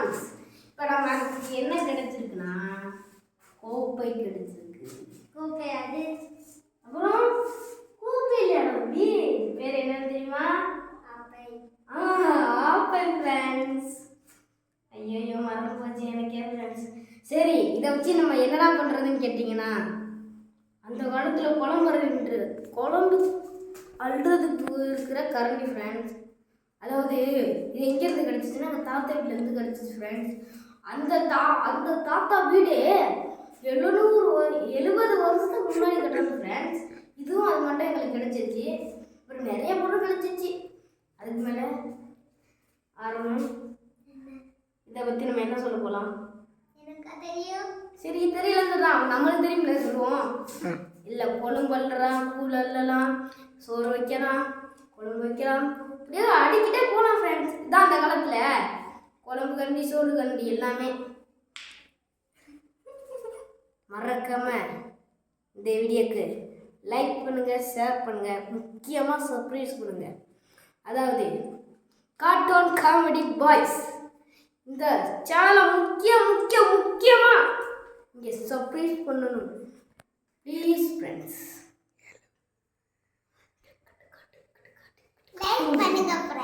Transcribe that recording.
Friends இப்போ நம்ம அதுக்கு என்ன கிடைச்சிருக்குன்னா கோப்பை கிடைச்சிருக்கு. கோப்பை அது? அப்புறம் கோப்பை இல்லையா பேர் என்னன்னு தெரியுமா? அப்பை ஆ ஆப்பிள் ஃப்ரெண்ட்ஸ் ஐயோ மறந்து போச்சு எனக்கே ஃப்ரெண்ட்ஸ் சரி இதை வச்சு நம்ம என்னடா பண்ணுறதுன்னு கேட்டிங்கன்னா அந்த காலத்தில் குழம்பு குழம்பு அல்றதுக்கு இருக்கிற கரண்டி ஃப்ரெண்ட்ஸ் அதாவது இது எங்கேருந்து கிடச்சிச்சுன்னா எங்கள் தாத்தா வீட்டிலேருந்து கிடச்சிச்சு ஃப்ரெண்ட்ஸ் அந்த தா அந்த தாத்தா வீடு எழுநூறு எழுபது வருஷத்துக்கு முன்னாடி கட்டுறது ஃப்ரெண்ட்ஸ் இதுவும் அது மட்டும் எங்களுக்கு கிடைச்சிருச்சு. அப்புறம் நிறைய பொருள் கிடைச்சிச்சு அதுக்கு மேலே ஆரம்பம் இதை பற்றி நம்ம என்ன சொல்ல போகலாம் எனக்கு தெரியும். சரி தெரியலங்கிறதான் நம்மளுக்கு தெரியும்ல சொல்லுவோம். இல்லை குழம்பு அள்ளலாம் கூழ் அள்ளலாம் சோறு வைக்கலாம். குழம்பு வைக்கலாம். ஏதோ அடிக்கிட்டே போகலாம் ஃப்ரெண்ட்ஸ் இதான் அந்த காலத்தில். குழம்பு கண்டி சோறு கண்டி எல்லாமே. மறக்காம இந்த வீடியோக்கு லைக் பண்ணுங்க ஷேர் பண்ணுங்க. முக்கியமாக சர்ப்ரைஸ் கொடுங்க. அதாவது கார்ட்டூன் காமெடி பாய்ஸ் இந்த சேனலை முக்கிய முக்கிய முக்கியமாக இங்கே சர்ப்ரைஸ் பண்ணணும். Please friends comida pra